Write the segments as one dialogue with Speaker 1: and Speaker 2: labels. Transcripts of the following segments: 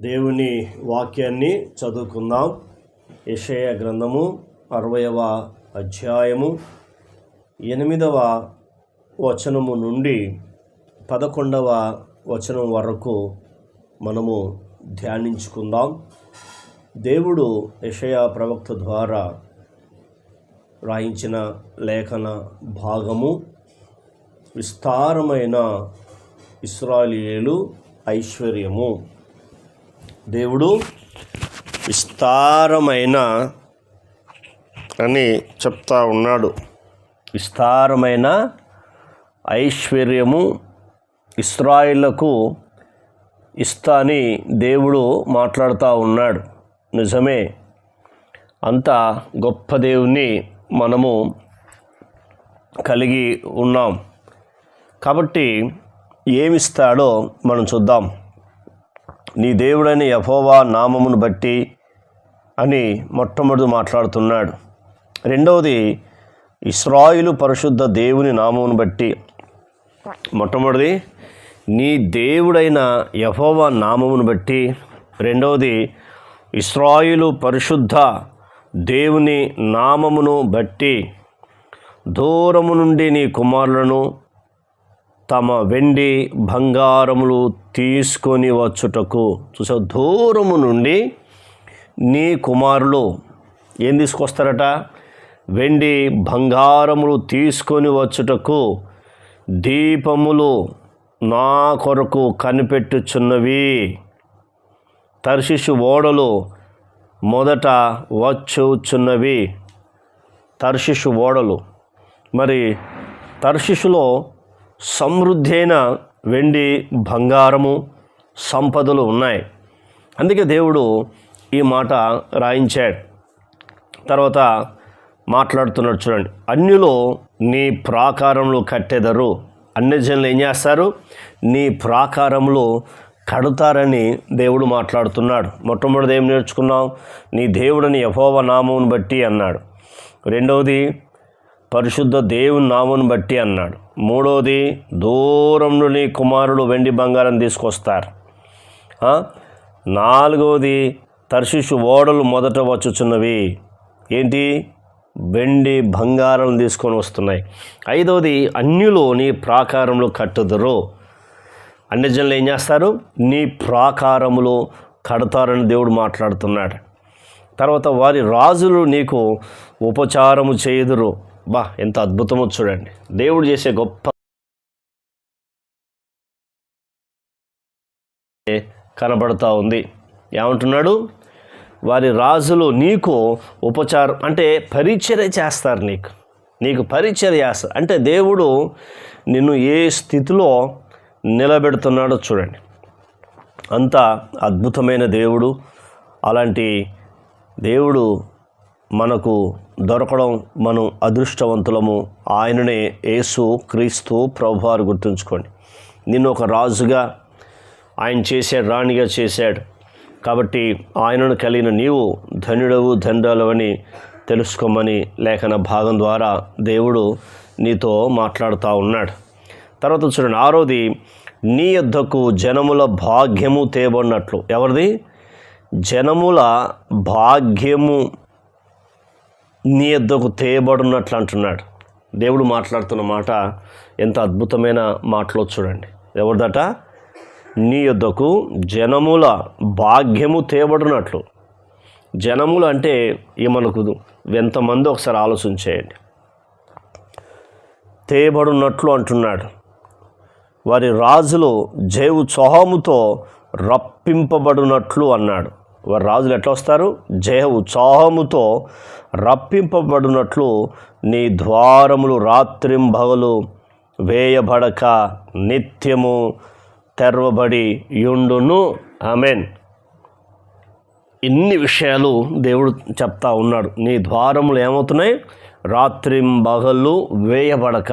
Speaker 1: దేవుని వాక్యాన్ని చదువుకుందాం. యెషయ గ్రంథము అరవయవ అధ్యాయము ఎనిమిదవ వచనము నుండి పదకొండవ వచనం వరకు మనము ధ్యానించుకుందాం. దేవుడు యెషయ ప్రవక్త ద్వారా రాయించిన లేఖన భాగము విస్తారమైన ఇస్రాయేలు ఐశ్వర్యము. దేవుడు విస్తారమైన అని చెప్తా ఉన్నాడు. విస్తారమైన ఐశ్వర్యము ఇస్రాయిలకు ఇస్తా అని దేవుడు మాట్లాడుతూ ఉన్నాడు. నిజమే. అంత గొప్ప దేవుణ్ణి మనము కలిగి ఉన్నాం. కాబట్టి ఏమిస్తాడో మనం చూద్దాం. నీ దేవుడైన యహోవా నామమును బట్టి అని మొట్టమొదటి మాట్లాడుతున్నాడు. రెండవది ఇస్రాయిలు పరిశుద్ధ దేవుని నామమును బట్టి. మొట్టమొదటిది నీ దేవుడైన యహోవా నామమును బట్టి. రెండవది ఇస్రాయిలు పరిశుద్ధ దేవుని నామమును బట్టి. దూరము నుండి నీ కుమారులను తమ వెండి బంగారములు తీసుకొని వచ్చుటకు చూసా దూరము నుండి నీ కుమారులు ఏం తీసుకొస్తారట? వెండి బంగారములు తీసుకొని వచ్చుటకు దీపములు నా కొరకు కనిపెట్టుచున్నవి. తర్షిషు ఓడలు మొదట వచ్చుచున్నవి. తర్షిషు ఓడలు. మరి తర్షిషులో సమృద్ధి అయిన వెండి బంగారము సంపదలు ఉన్నాయి. అందుకే దేవుడు ఈ మాట రాయించాడు. తర్వాత మాట్లాడుతున్నాడు చూడండి. అన్యులో నీ ప్రాకారంలో కట్టెదరు. అన్యజనులు ఏం చేస్తారు? నీ ప్రాకారంలో కడతారని దేవుడు మాట్లాడుతున్నాడు. మొట్టమొదటి ఏం నేర్చుకున్నావు? నీ దేవుడిని యహోవ నామమును బట్టి అన్నాడు. రెండవది పరిశుద్ధ దేవుని నామును బట్టి అన్నాడు. మూడవది దూరం నుండి కుమారుడు వెండి బంగారం తీసుకొస్తారు. నాలుగవది తర్షిషు ఓడలు మొదట వచ్చుచున్నవి. ఏంటి? వెండి బంగారం తీసుకొని వస్తున్నాయి. ఐదవది అన్యులు నీ ప్రాకారంలో కట్టుదురు. అన్యజనులు ఏం చేస్తారు? నీ ప్రాకారములు కడతారని దేవుడు మాట్లాడుతున్నాడు. తర్వాత వారి రాజులు నీకు ఉపచారము చేయుదురు. బా ఎంత అద్భుతమో చూడండి. దేవుడు చేసే గొప్ప కనబడతా ఉంది. ఏమంటున్నాడు? వారి రాజులు నీకు ఉపచారం అంటే పరిచర్య చేస్తారు నీకు. నీకు పరిచర్య చేస్తారు అంటే దేవుడు నిన్ను ఏ స్థితిలో నిలబెడుతున్నాడో చూడండి. అంత అద్భుతమైన దేవుడు. అలాంటి దేవుడు మనకు దొరకడం మనం అదృష్టవంతులము. ఆయననే యేసు క్రీస్తు ప్రభువారు గుర్తుంచుకోండి. నిన్ను ఒక రాజుగా ఆయన చేశాడు రాణిగా చేశాడు. కాబట్టి ఆయనను కలిగిన నీవు ధన్యుడవు ధన్యుడవని తెలుసుకోమని లేఖన భాగం ద్వారా దేవుడు నీతో మాట్లాడుతూ ఉన్నాడు. తర్వాత చూడండి ఆరోది నీ యొద్దకు జనముల భాగ్యము తేబడినట్లు. ఎవరిది? జనముల భాగ్యము నీ ఎద్దకు తేయబడినట్లు అంటున్నాడు. దేవుడు మాట్లాడుతున్న మాట ఎంత అద్భుతమైన మాటలో చూడండి. ఎవరిదట? నీ యొద్దకు జనముల భాగ్యము తేబడినట్లు జనములు అంటే ఈ మనకు ఎంతమంది ఒకసారి ఆలోచన చేయండి. తేయబడినట్లు అంటున్నాడు. వారి రాజులు జేవు చోహముతో రప్పింపబడినట్లు అన్నాడు. వారి రాజులు ఎట్లా వస్తారు? జయ ఉత్సాహముతో రప్పింపబడినట్లు నీ ద్వారములు రాత్రింబగలు వేయబడక నిత్యము తెరవబడి యుండును. ఆమెన్. ఇన్ని విషయాలు దేవుడు చెప్తా ఉన్నాడు. నీ ద్వారములు ఏమవుతున్నాయి? రాత్రింబగలు వేయబడక.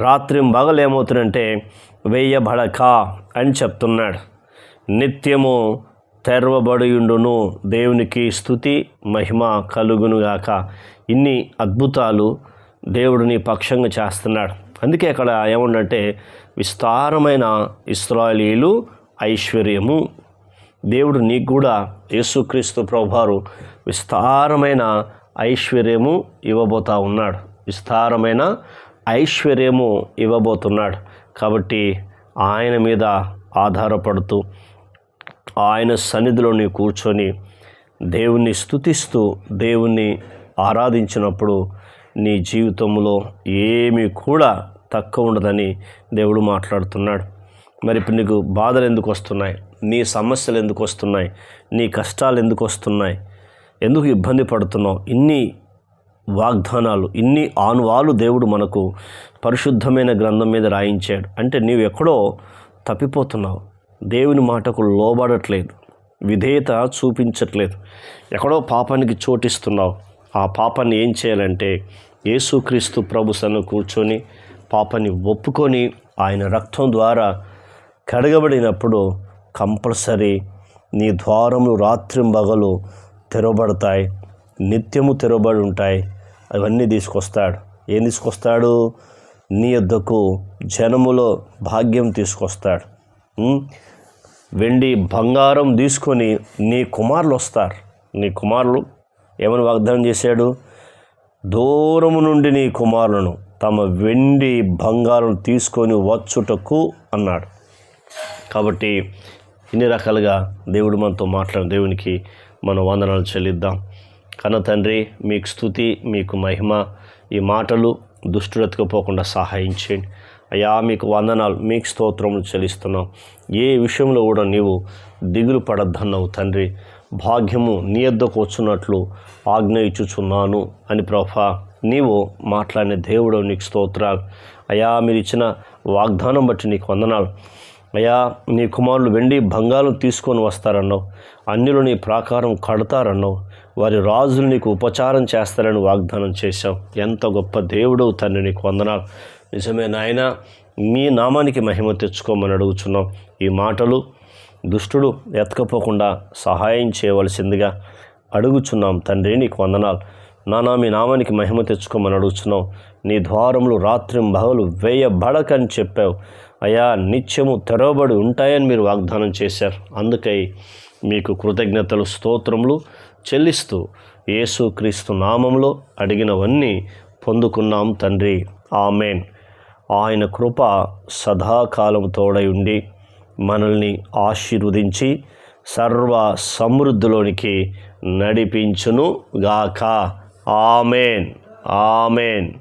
Speaker 1: రాత్రింబగలు ఏమవుతుందంటే వేయబడక అని చెప్తున్నాడు. నిత్యము తెరవబడియుండును. దేవునికి స్థుతి మహిమ కలుగునుగాక. ఇన్ని అద్భుతాలు దేవుడు నీ పక్షంగా చేస్తున్నాడు. అందుకే అక్కడ ఏముండంటే విస్తారమైన ఇస్రాయలీలు ఐశ్వర్యము. దేవుడు నీకు కూడా యేసుక్రీస్తు ప్రభువారు విస్తారమైన ఐశ్వర్యము ఇవ్వబోతా ఉన్నాడు. విస్తారమైన ఐశ్వర్యము ఇవ్వబోతున్నాడు. కాబట్టి ఆయన మీద ఆధారపడుతూ ఆయన సన్నిధిలో నీవు కూర్చొని దేవుణ్ణి స్తుతిస్తూ దేవుణ్ణి ఆరాధించినప్పుడు నీ జీవితంలో ఏమీ కూడా తక్కువ ఉండదని దేవుడు మాట్లాడుతున్నాడు. మరి ఇప్పుడు నీకు బాధలు ఎందుకు వస్తున్నాయి? నీ సమస్యలు ఎందుకు వస్తున్నాయి? నీ కష్టాలు ఎందుకు వస్తున్నాయి? ఎందుకు ఇబ్బంది పడుతున్నావు? ఇన్ని వాగ్దానాలు ఇన్ని ఆనువాలు దేవుడు మనకు పరిశుద్ధమైన గ్రంథం మీద రాయించాడు. అంటే నీవు ఎక్కడో తప్పిపోతున్నావు. దేవుని మాటకు లోబడట్లేదు. విధేయత చూపించట్లేదు. ఎక్కడో పాపానికి చోటిస్తున్నావు. ఆ పాపాన్ని ఏం చేయాలంటే యేసుక్రీస్తు ప్రభు సన్ను కూర్చొని పాపాన్ని ఒప్పుకొని ఆయన రక్తం ద్వారా కడగబడినప్పుడు కంపల్సరీ నీ ద్వారములు రాత్రింబగలు తెరవబడతాయి. నిత్యము తెరవబడి ఉంటాయి. అవన్నీ తీసుకొస్తాడు. ఏం తీసుకొస్తాడు? నీ యొద్దకు జనములో భాగ్యం తీసుకొస్తాడు. వెండి బంగారం తీసుకొని నీ కుమారులు వస్తారు. నీ కుమారులు ఏమని వాగ్దానం చేశాడు? దూరము నుండి నీ కుమారులను తమ వెండి బంగారం తీసుకొని వచ్చుటకు అన్నాడు. కాబట్టి ఇన్ని రకాలుగా దేవుడు మనతో మాట్లాడిన దేవునికి మనం వందనాలు చెల్లిద్దాం. కన్న తండ్రి మీకు స్థుతి మీకు మహిమ ఈ మాటలు దుష్టుడెత్తుకుపోకుండా సహాయం చేయండి. అయ్యా మీకు వందనాలు మీకు స్తోత్రములు చెల్లిస్తున్నాం. ఏ విషయంలో కూడా నీవు దిగులు పడద్దన్నావు తండ్రి. భాగ్యము నీ ఎద్దకు వచ్చినట్లు ఆజ్ఞ ఇచ్చుచున్నాను అని ప్రభా నీవు మాట్లాడిన దేవుడు నీకు స్తోత్రాలు. అయ్యా మీరు ఇచ్చిన వాగ్దానం బట్టి నీకు వందనాలు. అయ్యా నీ కుమారులు వెండి బంగారం తీసుకొని వస్తారన్నావు. అన్యులు నీ ప్రాకారం కడతారన్నావు. వారి రాజులు నీకు ఉపచారం చేస్తారని వాగ్దానం చేశావు. ఎంత గొప్ప దేవుడు తండ్రి నీకు వందనాలు. నిజమే నాయన మీ నామానికి మహిమ తెచ్చుకోమని అడుగుచున్నాం. ఈ మాటలు దుష్టుడు ఎత్తకపోకుండా సహాయం చేయవలసిందిగా అడుగుచున్నాం. తండ్రి నీకు వందనాలు. నానా మీ నామానికి మహిమ తెచ్చుకోమని అడుగుచున్నాం. నీ ద్వారములు రాత్రి బహలు వేయబడకని చెప్పావు. అయా నిత్యము తెరవబడి ఉంటాయని మీరు వాగ్దానం చేశారు. అందుకై మీకు కృతజ్ఞతలు స్తోత్రములు చెల్లిస్తూ యేసుక్రీస్తు నామంలో అడిగినవన్నీ పొందుకున్నాం తండ్రి. ఆమెన్. ఆయన కృప సదాకాలం తోడై ఉండి మనల్ని ఆశీర్వదించి సర్వ సమృద్ధిలోనికి నడిపించును గాక ఆమెన్. ఆమెన్.